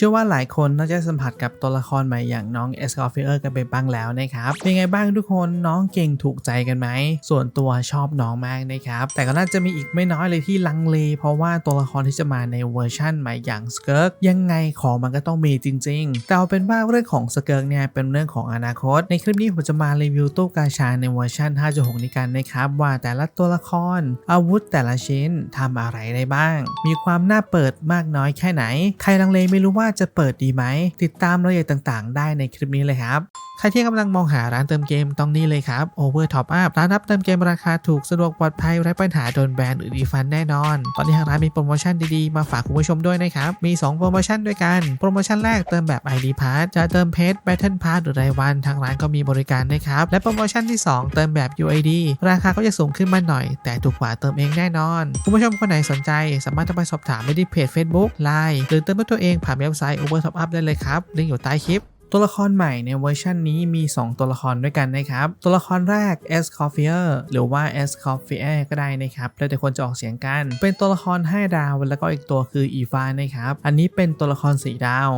เชื่อว่าหลายคนน่าจะสัมผัสกับตัวละครใหม่อย่างน้องเอสคอฟเฟอร์กันไปบ้างแล้วนะครับเป็นไงบ้างทุกคนน้องเก่งถูกใจกันไหม ส่วนตัวชอบน้องมากนะครับ แต่ก็น่าจะมีอีกไม่น้อยเลยที่ลังเล เพราะว่าตัวละครที่จะมาในเวอร์ชั่นใหม่อย่างสเกิร์กยังไงของมันก็ต้องมีจริง ๆ แต่เอาเป็นว่าเรื่องของสเกิร์กเนี่ยเป็นเรื่องของอนาคต ในคลิปนี้ผมจะมารีวิวตู้กาชาในเวอร์ชัน5.6นี้กันนะครับว่าแต่ละตัวละคร อาวุธแต่ละชิ้นทำอะไรได้บ้าง มีความน่าเปิดมากน้อยแค่ไหน ใครลังเลไม่รู้ว่าจะเปิดดีไหม ติดตามรายละเอียดต่างๆ ได้ในคลิปนี้เลยครับใครที่กำลังมองหาร้านเติมเกมต้องนี่เลยครับ Over Top Up ร้านรับเติมเกมราคาถูกสะดวกปลอดภัยไร้ปัญหาโดนแบนหรือดีฟันแน่นอน ตอนนี้ทางร้านมีโปรโมชั่นดีๆ มาฝากคุณผู้ชมด้วยนะครับ มี 2 โปรโมชั่นด้วยกัน โปรโมชั่นแรกเติมแบบ ID Pass จะเติมเพชร Battle Pass หรือรายวันทางร้านก็มีบริการนะครับ และโปรโมชั่นที่ 2 เติมแบบ UID ราคาก็จะสูงขึ้นมาหน่อย แต่ถูกกว่าเติมเองแน่นอน คุณผู้ชมคนไหนสนใจ สามารถเข้าไปสอบถามได้ที่เพจ Facebook Line หรือเติมด้วยตัวเองผ่านเว็บว็บไซต์ Over Top Up ได้เลยครับลิงก์อยู่ใต้คลิปตัวละครใหม่ในเวอร์ชันนี้มี 2 ตัวละครด้วยกันนะครับ ตัวละครแรก s c o f f e e r หรือว่า s c o f f e e r ก็ได้นะครับแล้วแต่คนจะออกเสียงกัน เป็นตัวละคร 5 ดาว แล้วก็อีกตัวคืออีฟานะครับ อันนี้เป็นตัวละคร 4 ดาว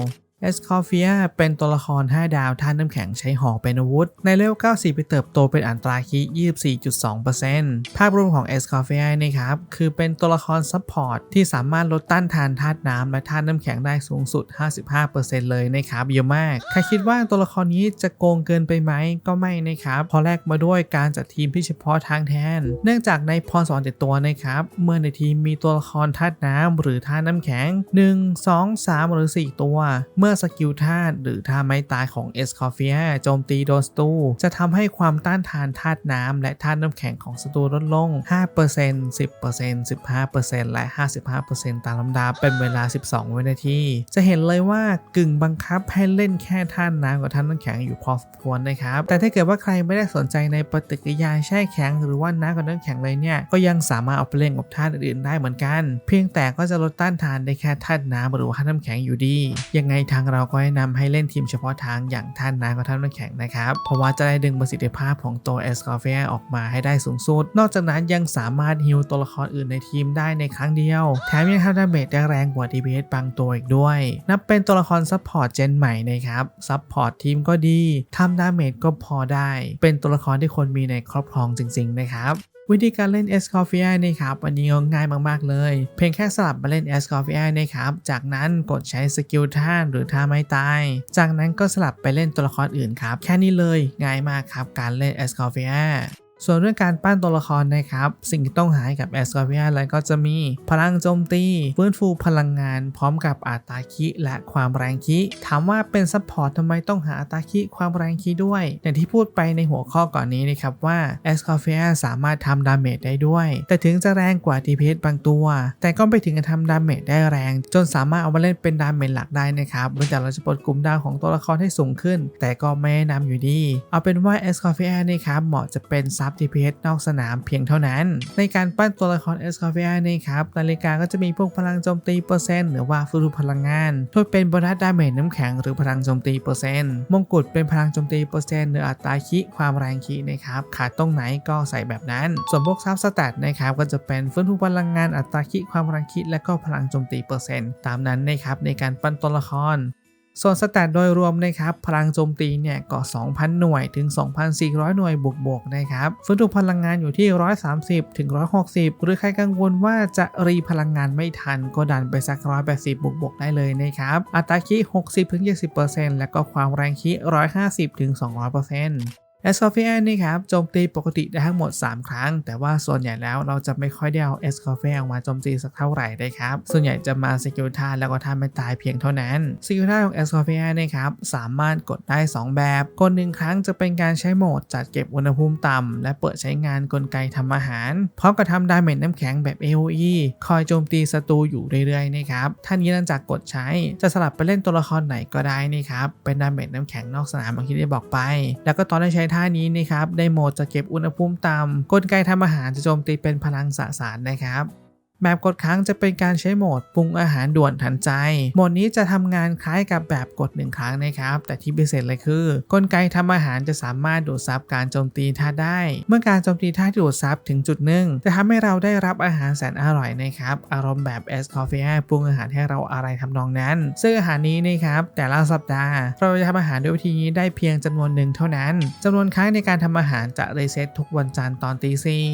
เอสคอฟเฟียเป็นตัวละคร 5 ดาวท่านน้ำแข็งใช้หอกเป็นอาวุธ ในเลเวล94 ไปเติบโตเป็นอัตราคี24.2%ภาพรวมของเอสคอฟเฟียนครับ คือเป็นตัวละครซัพพอร์ตที่สามารถลดต้านทานธาตุน้ำและธาตุน้ำแข็งได้สูงสุด 55%เลยนะครับเยอะมากใครคิดว่าตัวละครนี้จะโกงเกินไปไหมก็ไม่นะครับเพราะแรกมาด้วยการจัดทีมที่เฉพาะทางแทน เนื่องจากในพรสวรรค์ติดตัวนะครับเมื่อในทีมมีตัวละครธาตุน้ำหรือธาตุน้ำแข็ง 1 2 3 หรือ 4 ตัว เมื่อื่อสกิลธาตุหรือท่าไม้ตายของเอสคอฟเฟียโจมตีโดนศัตรูจะทำให้ความต้านทานธาตุน้ำและธาตุน้ำแข็งของศัตรูลดลง 5% 10% 15%และ 55%ตามลำดับเป็นเวลา 12 วินาที จะเห็นเลยว่ากึ่งบังคับให้เล่นแค่ธาตุน้ำกับธาตุน้ำแข็งอยู่พอสมควรนะครับ แต่ถ้าเกิดว่าใครไม่ได้สนใจในปฏิกิริยาแช่แข็ง หรือว่าน้ำกับน้ำแข็งเลยเนี่ย ก็ยังสามารถเอาไปเล่นกับธาตุอื่นๆได้เหมือนกัน เพียงแต่ก็จะลดต้านทานได้แค่ธาตุน้ำหรือว่าธาตุน้ำแข็งอยู่ดี ยังไงทางเราก็แนะนำให้เล่นทีมเฉพาะทางอย่างธาตุน้ำกับธาตุน้ำแข็งนะครับ เพราะว่าจะได้ดึงประสิทธิภาพของตัวเอสคอฟเฟียออกมาให้ได้สูงสุด นอกจากนั้นยังสามารถฮิลตัวละครอื่นในทีมได้ในครั้งเดียว แถมยังทำดาเมจได้แรงกว่า DPS บางตัวอีกด้วย นับเป็นตัวละครซัพพอร์ตเจนใหม่นะครับ ซัพพอร์ตทีมก็ดีทำดาเมจก็พอได้ เป็นตัวละครที่คนมีในครอบครองจริง ๆ นะครับ วิธีการเล่น s c o f f i a นะครับวันนี้ง่ายมากๆเลย เพียงแค่สลับมาเล่น s c o f f i a นะครับจากนั้นกดใช้สกิลท่าหรือท่าไม้ตาย จากนั้นก็สลับไปเล่นตัวละครอื่นครับ แค่นี้เลยง่ายมากครับการเล่น s c o f f i a ส่วนเรื่องการปั้นตัวละครนะครับ สิ่งที่ต้องหาให้กับแอสกอเวียแล้วก็จะมีพลังโจมตี ฟื้นฟูพลังงาน พร้อมกับอัตราคิและความแรงคิ ถามว่าเป็นซัพพอร์ตทำไมต้องหาอัตราคิความแรงคิด้วย อย่างที่พูดไปในหัวข้อก่อนนี้นะครับว่าแอสกอเวียสามารถทำดาเมจได้ด้วย แต่ถึงจะแรงกว่า DPS บางตัว แต่ก็ไปถึงกับทำดาเมจได้แรง จนสามารถเอามาเล่นเป็นดาเมจหลักได้นะครับเมื่อจากเราจะปลดกลุ่มดาวของตัวละครให้สูงขึ้น แต่ก็ไม่แนะนำอยู่ดี เอาเป็นว่าแอสกอเวียนี่ครับเหมาะจะเป็นซับ DPS นอกสนามเพียงเท่านั้น ในการปั้นตัวละครเอสคาเฟียนี่ครับนาฬิกาก็จะมีพวกพลังโจมตีเปอร์เซ็นต์หรือว่าฟื้นฟูพลังงานโดยเป็นโบนัสดาเมจน้ำแข็งหรือพลังโจมตีเปอร์เซ็นต์มงกุฎเป็นพลังโจมตีเปอร์เซ็นต์หรืออัตราคิความแรงคินะครับขาดตรงไหนก็ใส่แบบนั้น ส่วนพวกซับสแตทนะครับก็จะเป็นฟื้นฟูพลังงานอัตราคิความแรงคิและก็พลังโจมตีเปอร์เซ็นต์ตามนั้นนะครับในการปั้นตัวละคร ส่วนสแตทโดยรวมนะครับ พลังโจมตีเนี่ยก็2,000 หน่วยถึง 2,400 หน่วยบวกๆนะครับฟื้นฟูพลังงานอยู่ที่ 130 ถึง 160 หรือใครกังวลว่าจะรีพลังงานไม่ทัน ก็ดันไปสัก 180 บวกๆได้เลยนะครับ อัตราคิ60ถึง70%แล้วก็ความแรงคิ150ถึง200% แอสคอฟเฟียนี่ครับโจมตีปกติได้ทั้งหมด 3 ครั้ง แต่ว่าส่วนใหญ่แล้วเราจะไม่ค่อยได้เอาเอสคอฟเฟียออกมาโจมตีสักเท่าไหร่ได้ครับ ส่วนใหญ่จะมาสกิลท่าแล้วก็ท่าไม่ตายเพียงเท่านั้นสกิลท่าของเอสคอฟเฟียนี่ครับสามารถกดได้ 2 แบบกดหนึ่งครั้งจะเป็นการใช้โหมดจัดเก็บอุณหภูมิต่ำและเปิดใช้งานกลไกทำอาหารพร้อมกับทำดาเมจน้ำแข็งแบบ AOE คอยโจมตีศัตรูอยู่เรื่อยๆนะครับท่านี้หลังจากกดใช้จะสลับไปเล่นตัวละครไหนก็ได้นี่ครับเป็นดาเมจน้ำแข็งนอกสนามอย่างที่ได้บอกไป แล้วก็ตอนได้ใช้ท่านี้นี่ครับไดโหมดจะเก็บอุณหภูมิต่ำกลไกทำอาหารจะโจมตีเป็นพลังสสารนะครับ แบบกดค้างจะเป็นการใช้โหมดปรุงอาหารด่วนทันใจ โหมดนี้จะทำงานคล้ายกับแบบกดหนึ่งครั้งนะครับ แต่ที่พิเศษเลยคือ กลไกทำอาหารจะสามารถดูดซับการโจมตีท่าได้ เมื่อการโจมตีท่าดูดซับถึงจุดหนึ่งจะทำให้เราได้รับอาหารแสนอร่อยนะครับ อารมณ์แบบเอสคอฟเฟียปรุงอาหารให้เราอะไรทำนองนั้น ซึ่งอาหารนี้นะครับแต่ละสัปดาห์ เราจะทำอาหารด้วยวิธีนี้ได้เพียงจำนวนหนึ่งเท่านั้นจำนวนครั้งในการทำอาหารจะรีเซ็ตทุกวันจันทร์ตอนตีสี่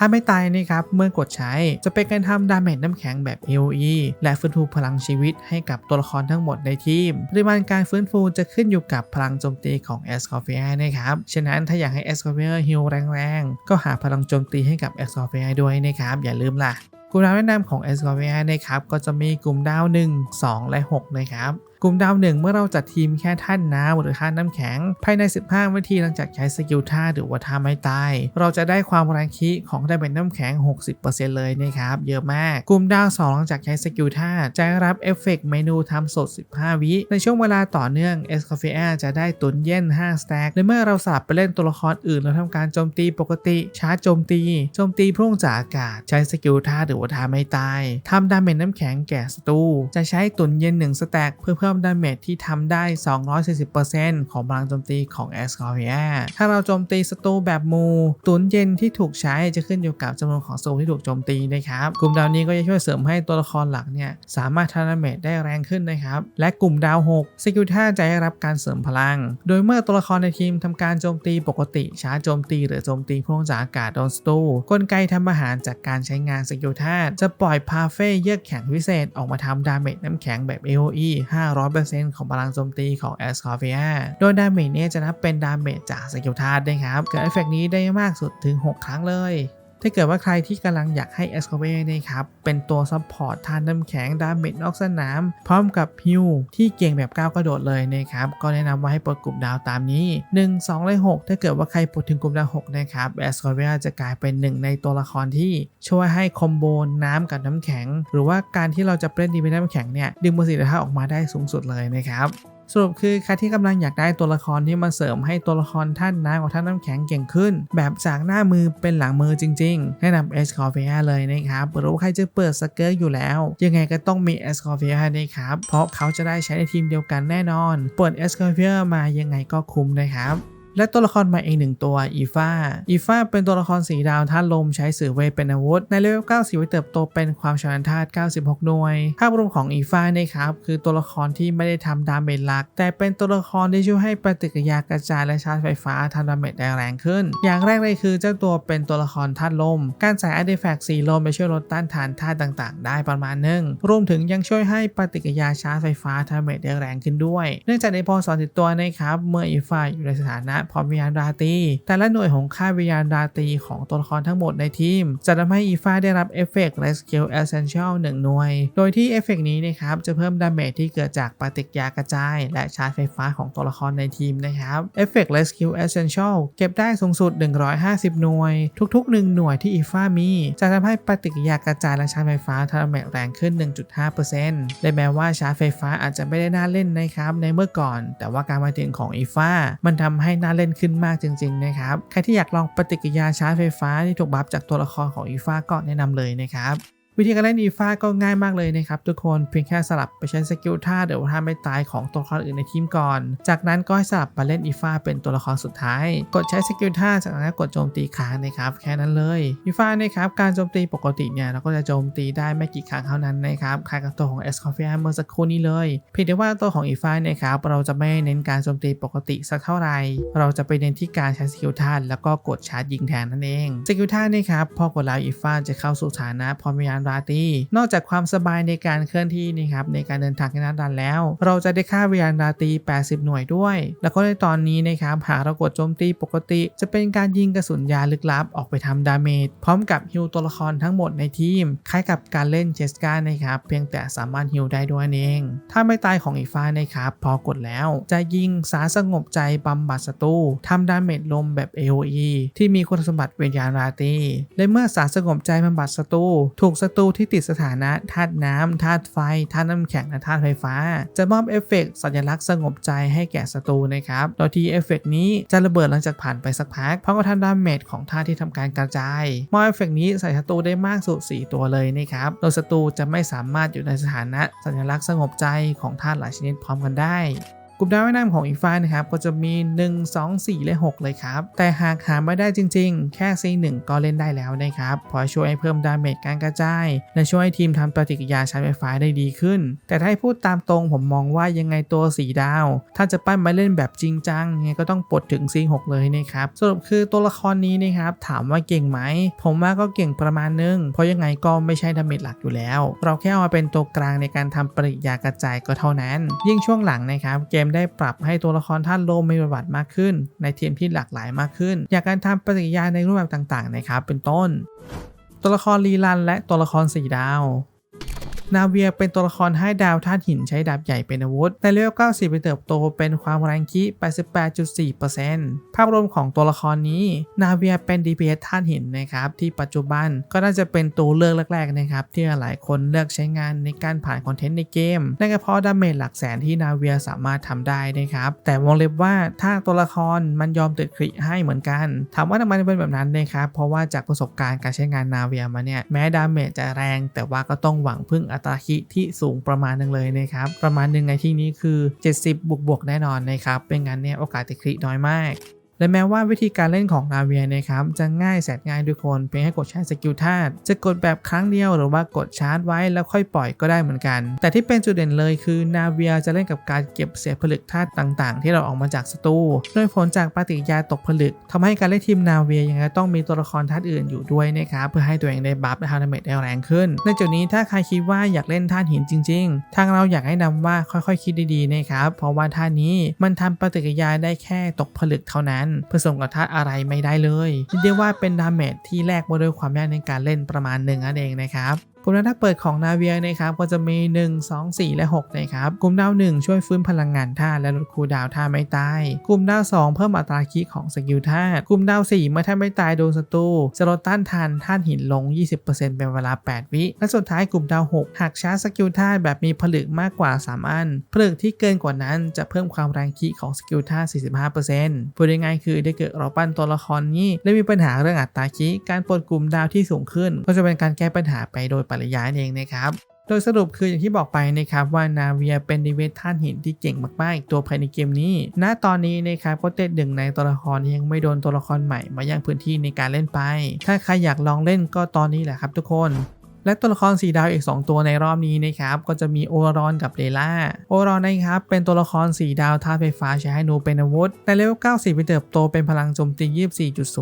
ถ้าไม่ตายนะครับ เมื่อกดใช้ จะเป็นการทำดาเมจน้ำแข็งแบบ AOE และฟื้นฟูพลังชีวิตให้กับตัวละครทั้งหมดในทีม ปริมาณการฟื้นฟูจะขึ้นอยู่กับพลังโจมตีของ e s c o f i a นะครับ ฉะนั้นถ้าอยากให้ e s c o f i a ฮิลแรงๆ ก็หาพลังโจมตีให้กับ e s c o f i a ด้วยนะครับ อย่าลืมล่ะกลุ่มดาวแนะนำของ e s c o f i a นะครับ ก็จะมีกลุ่มดาว 1 2 และ 6 นะครับ กลุ่มดาวหนึ่งเมื่อเราจัดทีมแค่ท่านน้ำหรือท่านน้ำแข็ง ภายใน 15 วินาทีหลังจากใช้สกิลท่าหรือว่าท่าไม่ตาย เราจะได้ความแรงคิของได้เป็นน้ำแข็ง 60%เลยนะครับ เยอะมาก กลุ่มดาว 2 หลังจากใช้สกิลท่าจะได้รับเอฟเฟกต์เมนูทำสด 15 วิ ในช่วงเวลาต่อเนื่องเอสคาเฟียจะได้ตุนเย็น5สแต็กและเมื่อเราสลับไปเล่นตัวละครอื่นเราทำการโจมตีปกติชาร์จโจมตีโจมตีพุ่งจากอากาศ ใช้สกิลท่าหรือว่าท่าไม่ตายทำดาเมจน้ำแข็งแก่ศัตรูจะใช้ตุนเย็น1สแต็กเพื่อเพิ่มดาเมจที่ทำได้ 240%ของพลังโจมตีของ e s c o r i a ถ้าเราโจมตีศัตรูแบบมูตุนเย็นที่ถูกใช้จะขึ้นอยู่กับจำนวนของศัตรูที่ถูกโจมตีนะครับ กลุ่มดาวนี้ก็จะช่วยเสริมให้ตัวละครหลักเนี่ยสามารถทำดาเมจได้แรงขึ้นนะครับ และกลุ่มดาว6สกิลท่าจะได้รับการเสริมพลัง โดยเมื่อตัวละครในทีมทำการโจมตีปกติช้าโจมตีหรือโจมตีพุ่งจากอากาศโดนศัตรูกลไกทำอาหารจากการใช้งานสกิลท่าจะปล่อยพาเฟ่เยือกแข็งพิเศษออกมาทำดาเมจน้ำแข็งแบบ AOE 500%ของพลังโจมตีของแอสคอร์เฟียโดยดาเมจเนี่ยจะนับเป็นดาเมจจากสกิลธาตุนะครับ เกิดเอฟเฟกนี้ได้มากสุดถึง 6 ครั้งเลย ถ้าเกิดว่าใครที่กำลังอยากให้ e s c o r i a นะครับ เป็นตัวซัพพอร์ตทานน้ำแข็งดาเมจนอกสนาม พร้อมกับฮิวที่เก่งแบบก้าวกระโดดเลยนะครับ ก็แนะนำว่าให้เปลดกลุ่มดาวตามนี้ 1 2และ6ถ้าเกิดว่าใครปลดถึงกลุ่มดาว6นะครับ e s c o r i a จะกลายเป็นหนึ่งในตัวละครที่ช่วยให้คอมโบน้ำกับน้ำแข็ง หรือว่าการที่เราจะเล่นดีเป็นน้ำแข็งเนี่ยดึงประสิทธิภาพออกมาได้สูงสุดเลยนะครับ สรุปคือใครที่กำลังอยากได้ตัวละครที่มาเสริมให้ตัวละครท่านน้ำกับท่านน้ำแข็งเก่งขึ้น แบบจากหน้ามือเป็นหลังมือจริงๆ แนะนำเอสคอร์เฟียเลยนะครับหรือว่าใครจะเปิดสเกิร์ตอยู่แล้ว ยังไงก็ต้องมีเอสคอร์เฟียนะครับเพราะเขาจะได้ใช้ในทีมเดียวกันแน่นอนเปิดเอสคอร์เฟียมายังไงก็คุ้มนะครับ และตัวละครใหม่อีกหนึ่งตัวอีฟาอีฟาเป็นตัวละครสีดาวธาตุลมใช้สื่อเวทเป็นอาวุธ ในเลเวล90ไว้เติบโตเป็นความชำนาญธาตุ 96 หน่วย ภาพรวมของอีฟาเนี่ยครับ คือตัวละครที่ไม่ได้ทำดาเมจหลัก แต่เป็นตัวละครที่ช่วยให้ปฏิกิริยากระจายและชาร์จไฟฟ้าทำดาเมจได้แรงขึ้น อย่างแรกเลยคือเจ้าตัวเป็นตัวละครธาตุลม การใส่อาร์ติแฟกต์สีลมไปช่วยลดต้านทานธาตุต่างๆ ได้ประมาณหนึงรวมถึงยังช่วยให้ปฏิกิริยาชาร์จไฟฟ้าทำดาเมจได้แรงขึ้นด้วย เนื่องจากในพอสอนติดตัวนะครับเมื่ออีฟาอยู่ในสถานะพร้อมวิญญาณราตรีแต่ละหน่วยของค่าวิญญาณราตรีของตัวละครทั้งหมดในทีม จะทำให้อีฟาได้รับเอฟเฟกต์ Rescue Essential 1หน่วย โดยที่เอฟเฟกต์นี้นะครับจะเพิ่มดาเมจที่เกิดจากปฏิกิริยากระจาย และชาร์จไฟฟ้าของตัวละครในทีมนะครับเอฟเฟกต์ Rescue Essential เก็บได้สูงสุด 150 หน่วย ทุกๆ 1 หน่วยที่อีฟามี จะทำให้ปฏิกิริยากระจายและชาร์จไฟฟ้าทำดาเมจแรงขึ้น 1.5%และแม้ว่าชาร์จไฟฟ้าอาจจะไม่ได้น่าเล่นนะครับในเมื่อก่อน แต่ว่าการมาถึงของอีฟามันทำให้น่าเล่นขึ้นมากจริงๆนะครับ ใครที่อยากลองปฏิกิริยาชาร์จไฟฟ้าที่ถูกบัฟจากตัวละครของอีฟ้าก็แนะนำเลยนะครับ วิธีการเล่นอีฟาก็ง่ายมากเลยนะครับทุกคนเพียงแค่สลับไปใช้สกิลท่าเดี๋ยวท่าไม่ตายของตัวละครอื่นในทีมก่อน จากนั้นก็ให้สลับมาเล่นอีฟาเป็นตัวละครสุดท้าย กดใช้สกิลท่าจากนั้นกดโจมตีค้างนะครับแค่นั้นเลยอีฟานะครับการโจมตีปกติเนี่ยเราก็จะโจมตีได้ไม่กี่ครั้งเท่านั้นนะครับคล้ายกับตัวของเอสคอฟเฟียเมื่อสักครู่นี้เลยเพียงแต่ว่าตัวของอีฟานะครับเราจะไม่เน้นการโจมตีปกติสักเท่าไหร่เราจะไปเน้นที่การใช้สกิลท่าแล้วก็กดชาร์จยิงแทนนั่นเองสกิลท่านี่ครับพอกดแล้วอีฟาจะเข้าสู่ฐานะพร้อมวิญญาณราตรี นอกจากความสบายในการเคลื่อนที่นี่ครับในการเดินทางในนัดดันแล้ว เราจะได้ค่าวิญญาณราตรี 80 หน่วยด้วย แล้วก็ในตอนนี้นะครับหากเรากดโจมตีปกติ จะเป็นการยิงกระสุนยาลึกลับออกไปทำดาเมจพร้อมกับฮิวตัวละครทั้งหมดในทีม คล้ายกับการเล่นเชสกานะครับเพียงแต่สามารถฮิวได้ด้วยเอง ถ้าไม่ตายของอีฟ้านะครับพอกดแล้ว จะยิงสารสงบใจบำบัดศัตรูทำดาเมจลมแบบ AOE ที่มีคุณสมบัติวิญญาณราตรีและเมื่อสารสงบใจบำบัดศัตรูถูกศัตรูตูที่ติดสถานะธาตุน้ำธาตุไฟธาตุน้ำแข็งและธาตุไฟฟ้า จะมอบเอฟเฟกต์สัญลักษณ์สงบใจให้แก่ศัตรูนะครับ โดยที่เอฟเฟกต์นี้จะระเบิดหลังจากผ่านไปสักพัก เพราะกระทำดาเมจของธาตุที่ทำการกระจาย มอบเอฟเฟกต์นี้ใส่ศัตรูได้มากสุด 4 ตัวเลยนะครับ โดยศัตรูจะไม่สามารถอยู่ในสถานะสัญลักษณ์สงบใจของธาตุหลายชนิดพร้อมกันได้ กลุ่มดาวว่ายน้ำของอีกฝ่ายนะครับก็จะมี 1 2 4 และ 6 เลยครับ แต่หากหาไม่ได้จริงๆ แค่ C1 ก็เล่นได้แล้วนะครับเพอช่วยให้เพิ่มดาเมจการกระจาย และช่วยให้ทีมทำปฏิกิริยาใชาร์จไฟฟ้าได้ดีขึ้น แต่ถ้าให้พูดตามตรงผมมองว่ายังไงตัวสีดาว ถ้าจะปั้นมาเล่นแบบจริงจังยังไงก็ต้องปลดถึง C6 เลยนะครับสรุปคือตัวละครนี้นะครับถามว่าเก่งไหม ผมว่าก็เก่งประมาณนึง เพราะยังไงก็ไม่ใช่ดาเมจหลักอยู่แล้ว เราแค่เอามาเป็นตัวกลางในการทำปฏิกิริยากระจายก็เท่านั้น ยิ่งช่วงหลังนะครับเกมได้ปรับให้ตัวละครท่านโลมมีบทบาทมากขึ้น ในทีมที่หลากหลายมากขึ้น อยากการทำปฏิกิริยาในรูปแบบต่างๆนะครับเป็นต้น ตัวละครลีลันและตัวละครสีดาว นาเวียเป็นตัวละครให้ดาวธาตุหินใช้ดาบใหญ่เป็นอาวุธ ในเลเวล90 ไปเติบโตเป็นความแรงคิ 88.4%ภาพรวมของตัวละครนี้ นาเวียเป็น DPS ธาตุหินนะครับที่ปัจจุบันก็น่าจะเป็นตัวเลือกแรกๆนะครับที่หลายคนเลือกใช้งานในการผ่านคอนเทนต์ในเกมนั่นก็เพราะดาเมจหลักแสนที่นาเวียสามารถทำได้นะครับแต่วงเล็บว่าถ้าตัวละครมันยอมติดคริให้เหมือนกันถามว่าทำไมเป็นแบบนั้นนะครับเพราะว่าจากประสบการณ์การใช้งานนาเวียมาเนี่ยแม้ดาเมจจะแรง แต่ว่าก็ต้องหวังพึ่งอัตราคิที่สูงประมาณนึงเลยนะครับ ประมาณหนึ่งในที่นี้คือ 70 บวกบวกแน่นอนนะครับเป็นงั้นเนี่ยโอกาสติดคลิน้อยมาก และแม้ว่าวิธีการเล่นของนาเวียนะครับจะง่ายแสนง่ายทุกคนเพียงให้กดใช้สกิลธาตุจะกดแบบครั้งเดียวหรือว่ากดชาร์จไว้แล้วค่อยปล่อยก็ได้เหมือนกัน แต่ที่เป็นจุดเด่นเลยคือนาเวียจะเล่นกับการเก็บเศษผลึกธาตุต่างๆ ที่เราออกมาจากสตูโดยผลจากปฏิกิริยาตกผลึกทำให้การเล่นทีมนาเวียยังไงต้องมีตัวละครธาตุอื่นอยู่ด้วยนะครับเพื่อให้ตัวเองได้บัฟและทำดาเมจได้แรงขึ้นในจุดนี้ถ้าใครคิดว่าอยากเล่นธาตุหินจริง ๆ ทางเราอยากให้นำว่าค่อยๆ คิดดีๆนะครับเพราะว่าธาตุนี้มันทำปฏิกิริยาได้แค่ตกผลึกเท่านั้นผสมกับธาตุอะไรไม่ได้เลยเรียกว่าเป็นดาเมจที่แลกมาด้วยความยากในการเล่นประมาณหนึ่งนั่นเองนะครับ กลุ่มดาวถ้าเปิดของนาเวียนะครับก็จะมี 1 2 4 และ6นะครับกลุ่มดาว 1 ช่วยฟื้นพลังงานท่าและลดคูดาวท่าไม่ตายกลุ่มดาว 2 เพิ่มอัตราคีของสกิลท่ากลุ่มดาว 4 เมื่อท่าไม่ตายโดนศัตรูจะลดต้านทานท่านหินลง 20%เป็นเวลา 8 วิ และสุดท้ายกลุ่มดาว 6 หากชาร์จสกิลท่าแบบมีผลึกมากกว่า 3 อัน ผลึกที่เกินกว่านั้นจะเพิ่มความแรงคีของสกิลท่า45%พูดง่ายๆคือได้เกิดเราปั้นตัวละครนี้ และมีปัญหาเรื่องอัตราคีการปลดกลุ่มดาวที่สูงขึ้น ก็จะเป็นการแก้ปัญหาไปโดยปริยายเองนะครับโดยสรุปคืออย่างที่บอกไปนะครับว่านาเวียเป็นดีเวทท่านหินที่เก่งมากๆอีกตัวภายในเกมนี้ ณ ตอนนี้นะครับก็เต็ดหนึ่งในตัวละครยังไม่โดนตัวละครใหม่มายังพื้นที่ในการเล่นไป ถ้าใครอยากลองเล่นก็ตอนนี้แหละครับทุกคน และตัวละครสีดาวอีก 2 ตัวในรอบนี้นะครับก็จะมีโอรอนกับเลล่าโอรอนนะครับเป็นตัวละครสีดาวธาตุไฟฟ้าใช้ให้นูเป็นอาวุธในเลเวล90ไปเติบโตเป็นพลังโจมตี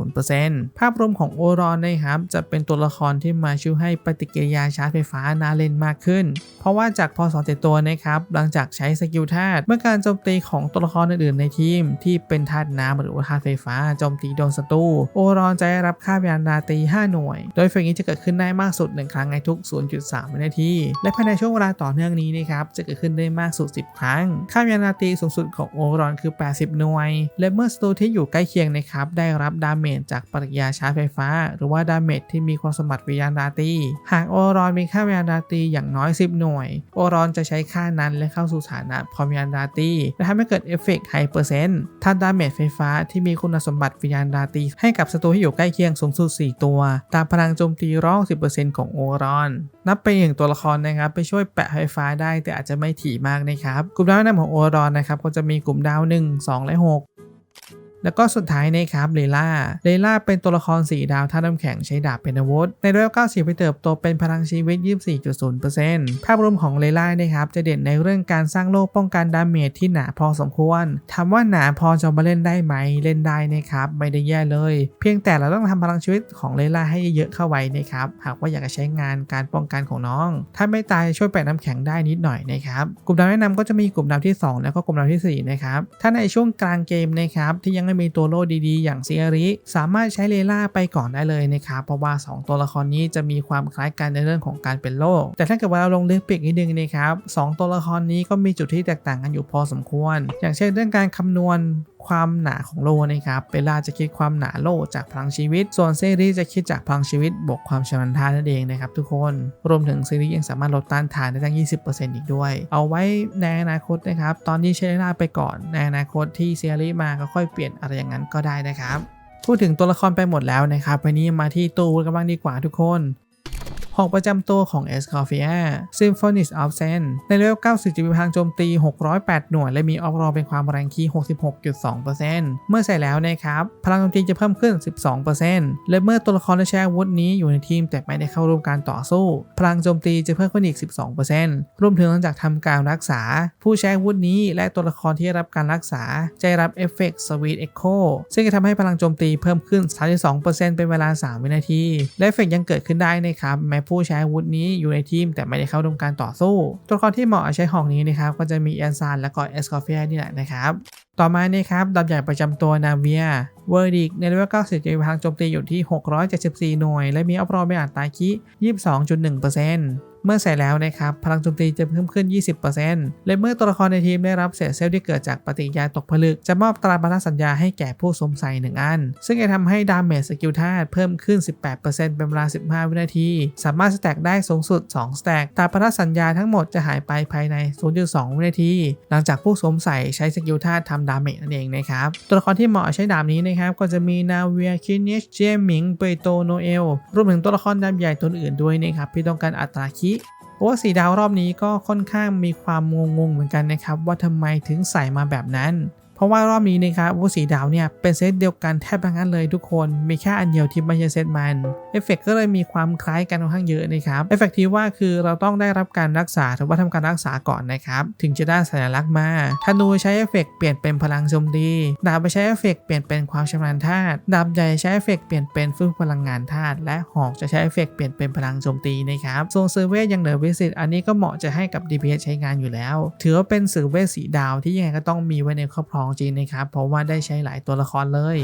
24.0%ภาพรวมของโอรอนนะครับจะเป็นตัวละครที่มาช่วยให้ปฏิกิริยาชาร์จไฟฟ้าน่าเล่นมากขึ้น เพราะว่าจากพอสอเตตัวนะครับหลังจากใช้สกิลธาตุเมื่อการโจมตีของตัวละครอื่นๆในทีม ที่เป็นธาตุน้ำหรือว่าธาตุไฟฟ้าโจมตีโดนศัตรูโอรอนจะได้รับค่าพยานาตี 5 หน่วย โดยเฟกนี้จะเกิดขึ้นได้มากสุด1ครั้งในทุก 0.3 วินาที และภายในช่วงเวลาต่อเนื่องนี้นะครับ จะเกิดขึ้นได้มากสุด 10 ครั้ง ค่าพยานาตีสูงสุดของโอรอนคือ 80 หน่วย และเมื่อสตูที่อยู่ใกล้เคียงนะครับ ได้รับดาเมจจากปฏิกิริยาชาร์จไฟฟ้า หรือว่าดาเมจที่มีความสมบัติวิญญาณนาตีหากโอรอนมีค่าวิญญาณนาตีอย่างน้อย 10 หน่วย โอรอนจะใช้ค่านั้นและเข้าสู่ฐานะพร้อมวิญญาณนาตีและทำให้เกิดเอฟเฟกต์ไฮเปอร์เซนต์ท่าดาเมจไฟฟ้าที่มีคุณสมบัติวิญญาณนาตีให้กับสตูที่อยู่ใกล้เคียงสูงสุด 4 ตัว ตามพลังโจมตีร้อง10%ของโอรอน นับไปอย่างตัวละครนะครับไปช่วยแปะไฟฟ้าได้แต่อาจจะไม่ถี่มากนะครับ กลุ่มดาวนำของโอรอนนะครับก็จะมีกลุ่มดาว 1 2 และ 6 แล้วก็สุดท้ายนะครับเลล่าเลล่าเป็นตัวละครสีดาวท่าน้ำแข็งใช้ดาบเป็นอาวุธในเรื่อง90ไปเติบโตเป็นพลังชีวิต 24.0%ภาพรวมของเลล่านะครับจะเด่นในเรื่องการสร้างโลกป้องกันดาเมจที่หนาพอสมควรถามว่าหนาพอจะมาเล่นได้ไหมเล่นได้นะครับไม่ได้แย่เลย เพียงแต่เราต้องทำพลังชีวิตของเลล่าให้เยอะเข้าไว้นะครับหากว่าอยากจะใช้งานการป้องกันของน้อง ถ้าไม่ตายช่วยแปะน้ำแข็งได้นิดหน่อยนะครับกลุ่มดาวแนะนำก็จะมีกลุ่มดาวที่ 2 แล้วก็กลุ่มดาวที่4นะครับถ้าในช่วงกลางเกมนะครับที่ยังไม่มีตัวโลดีๆ อย่างเซียริ สามารถใช้เลล่าไปก่อนได้เลยนะครับ เพราะว่า 2 ตัวละครนี้จะมีความคล้ายกันในเรื่องของการเป็นโลก แต่ถ้าเกิดว่าเราลงลึกไปอีกนิดนึงนะครับสตัวละครนี้ก็มีจุดที่แตกต่างกันอยู่พอสมควร อย่างเช่นเรื่องการคำนวณ ความหนาของโลนะครับเบลล่าจะคิดความหนาโลจากพลังชีวิต ส่วนเซรีจะคิดจากพลังชีวิตบวกความชำนาญทานนั่นเองนะครับทุกคนรวมถึงเซรียังสามารถลดต้านทานได้ตั้ง 20%อีกด้วย เอาไว้ในอนาคตนะครับตอนนี้ใช้เวลาไปก่อนในอนาคตที่เซรีมาก็ค่อยเปลี่ยนอะไรอย่างนั้นก็ได้นะครับพูดถึงตัวละครไปหมดแล้วนะครับวันนี้มาที่ตูกันบ้างดีกว่าทุกคน หกประจำตัวของ e s c o f i a Symphonist of Zen ในเลเวล90จะมีพลังโจมตี 608 หน่วย และมีออฟรอเป็นความแรงคีย์66.2%เมื่อใส่แล้วนะครับ พลังโจมตีจะเพิ่มขึ้น 12%และเมื่อตัวละครได้ใช้อาวุธนี้อยู่ในทีมแต่ไม่ได้เข้าร่วมการต่อสู้ พลังโจมตีจะเพิ่มขึ้นอีก 12%รวมถึงหลังจากทำการรักษา ผู้ใช้อาวุธนี้และตัวละครที่ได้รับการรักษาจะได้รับเอฟเฟกต์ Sweet Echo ซึ่งจะทำให้พลังโจมตีเพิ่มขึ้น 32%เป็นเวลา 3 วินาที และเอฟเฟกต์ยังเกิดขึ้นได้นะครับแม้ผู้ใช้อาวุธนี้อยู่ในทีม แต่ไม่ได้เข้าร่วมการต่อสู้ ตัวละครที่เหมาะใช้หองนี้นะครับก็จะมีแอนซานและก็เอสคอฟเฟียนี่แหละนะครับ ต่อมานี่ครับดาบใหญ่ประจำตัวนาเวียเวอร์ดิกในเลเวล90จะมีพลังโจมตีอยู่ที่ 674 หน่วย และมีอัพรอเป็นอัตราคิ 22.1%เมื่อใส่แล้วนะครับ พลังโจมตีจะเพิ่มขึ้น 20%และเมื่อตัวละครในทีมได้รับเศษเซลล์ที่เกิดจากปฏิกิริยาตกผลึก จะมอบตราบรรทสัญญาให้แก่ผู้สวมใส่1อัน ซึ่งจะทำให้ดาเมจสกิลธาตุเพิ่มขึ้น 18%เป็นเวลา 15 วินาที สามารถสแต็กได้สูงสุด 2 สแต็กตราบรรทสัญญาทั้งหมดจะหายไปภายใน 0.2 วินาที หลังจากผู้สวมใส่ใช้สกิลธาตุทำดาเมจนั่นเองนะครับ ตัวละครที่เหมาะใช้ดาบนี้นะครับ ก็จะมีนาเวียคินิชเจมิงเปโตโนเอลรวมถึงตัวละครดาบใหญ่ตัวอื่นด้วยนะครับที่ต้องการอัตราคิเพราะว่าสีดาวรอบนี้ก็ค่อนข้างมีความงงๆเหมือนกันนะครับ ว่าทำไมถึงใส่มาแบบนั้น เพราะว่ารอบนี้นะครับวุสีดาวเนี่ยเป็นเซตเดียวกันแทบทั้งนั้นเลยทุกคน มีแค่อันเดียวที่ไม่ใช่เซตมันเอฟเฟกก็เลยมีความคล้ายกันค่อนข้างเยอะนะครับเอฟเฟกที่ว่าคือเราต้องได้รับการรักษาหรือว่าทำการรักษาก่อนนะครับถึงจะได้สัญลักษณ์มาธนูใช้เอฟเฟกเปลี่ยนเป็นพลังโจมตีดาบไปใช้เอฟเฟกเปลี่ยนเป็นความชำนาญธาตุดาบใหญ่ใช้เอฟเฟกเปลี่ยนเป็นฟื้นพลังงานธาตุและหอกจะใช้เอฟเฟกเปลี่ยนเป็นพลังโจมตีนะครับโซนเซอร์เวยังเหลือวิสิตอันนี้ก็เหมาะจะให้กับ DPS ใช้งานอยู่แล้ว ถือว่าเป็นสื่อเวสีดาวที่ยังไงก็ต้องมีไว้ในครอบครองจริงนะครับ เพราะว่าได้ใช้หลายตัวละครเลย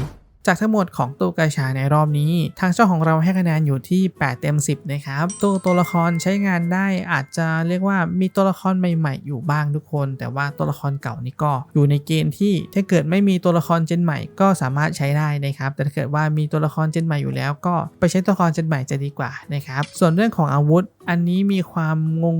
จากทั้งหมดของตู้กาชาในรอบนี้ ทางเจ้าของเราให้คะแนนอยู่ที่ 8 เต็ม 10 นะครับ ตัวตัวละครใช้งานได้อาจจะเรียกว่ามีตัวละครใหม่ๆ อยู่บ้างทุกคน แต่ว่าตัวละครเก่านี่ก็อยู่ในเกณฑ์ที่ถ้าเกิดไม่มีตัวละครเจนใหม่ก็สามารถใช้ได้นะครับ แต่ถ้าเกิดว่ามีตัวละครเจนใหม่อยู่แล้ว ก็ไปใช้ตัวละครเจนใหม่จะดีกว่านะครับ ส่วนเรื่องของอาวุธ อันนี้มีความ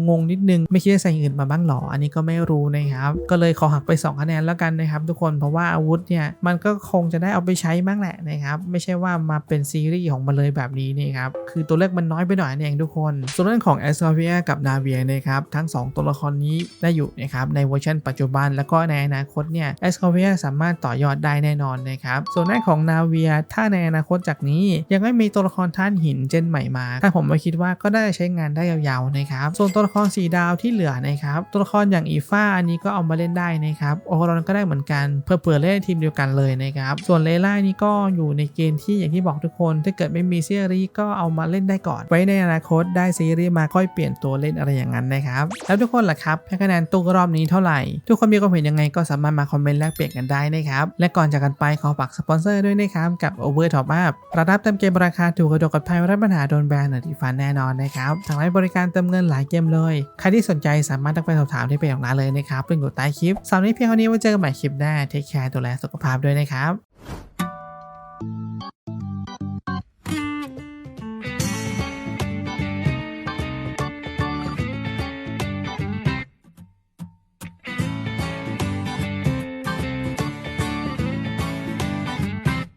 งงๆนิดนึง ไม่คิดจะใส่อื่นมาบ้างหรอ อันนี้ก็ไม่รู้นะครับ ก็เลยขอหักไป2คะแนนแล้วกันนะครับ ทุกคน เพราะว่าอาวุธเนี่ยมันก็คงจะได้เอาไปใช้บ้างแหละนะครับไม่ใช่ว่ามาเป็นซีรีส์ของมันเลยแบบนี้นะครับคือตัวเลขมันน้อยไปหน่อยนั่เองทุกคน ส่วนเรื่องของ a s c o v i a กับ Navia นะครับทั้ง 2 ตัวละครนี้ได้อยู่นะครับในเวอร์ชันปัจจุบันแล้วก็ในอนาคตเนี่ย a s c o v i a สามารถต่อยอดได้แน่นอนนะครับส่วนด้าของ Navia ถ้าในอนาคตจากนี้ยังไม่มีตัวละครท่านหินเจนใหม่มาถ้าผมมาคิดว่าก็ได้ใช้งานได้ยาวๆนะครับส่วนตัวละครสีดาวที่เหลือนะครับตัวละครอย่างอีฟ้าอันนี้ก็เอามาเล่นได้นะครับโอฮรอนก็ได้เหมือนกันเพื่อเผื่อเล่นทีมเดียวกันเลยนะครับส่วนเลล่านี่ก็อยู่ในเกณฑ์ที่อย่างที่บอกทุกคน ถ้าเกิดไม่มีซีรีส์ก็เอามาเล่นได้ก่อน ไว้ในอนาคตได้ซีรีส์มาค่อยเปลี่ยนตัวเล่นอะไรอย่างนั้นนะครับ แล้วทุกคนล่ะครับให้คะแนนตู้รอบนี้เท่าไหร่ ทุกคนมีความเห็นยังไงก็สามารถมาคอมเมนต์แลกเปลี่ยนกันได้นะครับและก่อนจากกันไปขอฝากสปอนเซอร์ด้วยนะครับกับ Over Top Up ระดับเติมเกมราคาถูกกระโดดกับไทยรับปัญหาโดนแบนหรือดีฟันแน่นอนนะครับทางร้านบริการเติมเงินหลายเกมเลยใครที่สนใจสามารถทักไปสอบถามที่เพจของร้านเลยนะครับลิงก์อยู่ใต้คลิปสำหรับนนี้เพียงเท่านี้ไว้เจอกันใหม่คลิปหน้าเทคแคร์ดูแลสุขภาพด้วยนะครับ